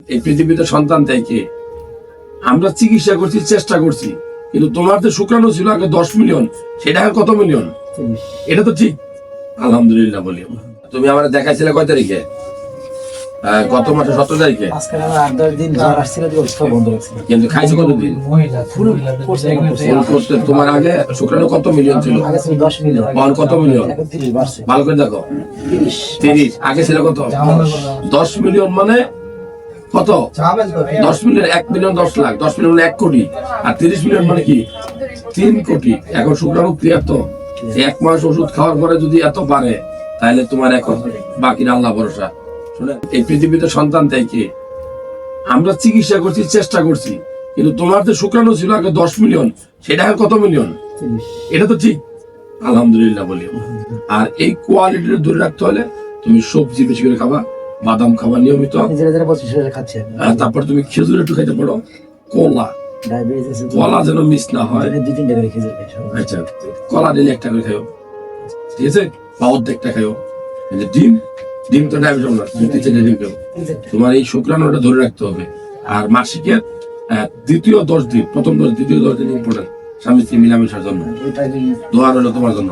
এই পৃথিবীতে সন্তান দেয় কে? আমরা চিকিৎসা করছি চেষ্টা করছি কিন্তু তোমার যে শুক্রাণু ছিল আগে দশ মিলিয়ন সেটা কত মিলিয়ন? এটা তো ঠিক। আলহামদুলিল্লাহ বলি তুমি আমার দেখাইছিলে কয় তারিখে? গত মাসে সতেরো তারিখে। কিন্তু খাইছো কতদিন তোমার আগে শুক্রাণু কত মিলিয়ন ছিল? আগে ছিল দশ মিলিয়ন। বল কত মিলিয়ন? ভালো করে দেখো। তিরিশ। আগে ছিল কত? দশ মিলিয়ন মানে কত? দশ মিলিয়ন এক মিলিয়ন দশ লাখ দশ মিলিয়ন এক কোটি। আর তিরিশ মিলিয়ন মানে কি? তিন কোটি। এখন শুক্রাণু ক্লিয়ার তো এক মাস ওষুধ খাওয়ার পরে যদি এত পারে তাহলে তোমার এখন বাকির আল্লাহ ভরসা। শুনে এই পৃথিবীতে সন্তান দেয় কে? আমরা চিকিৎসা করছি চেষ্টা করছি। কিন্তু তোমার যে শুক্রাণু ছিল আগে দশ মিলিয়ন সেটা এখন কত মিলিয়ন? এটা তো ঠিক। আলহামদুলিল্লাহ বলি আর এই কোয়ালিটিটা ধরে রাখতে হলে তুমি সবজি বেশি করে খাবা। বাদাম খাবা নিয়মিত। তারপর তুমি খেজুর একটু খাইতে পারো। কলা। কলা যেন মিস না হয়। আচ্ছা কলা দিলে একটা করে খাইও। ঠিক আছে? বা অর্ধেকটা খাইও। ডিম ডিম তো ডায়াবেটিস না। দুই ডিম খাও তোমার এই শুক্রাণুটা ধরে রাখতে হবে। আর মাসিকের দ্বিতীয় দশ দিন প্রথম দশ দ্বিতীয় দশ দিন ইম্পর্টেন্ট স্বামী স্ত্রী মিলামেশার জন্য। দোয়ার হলো তোমার জন্য।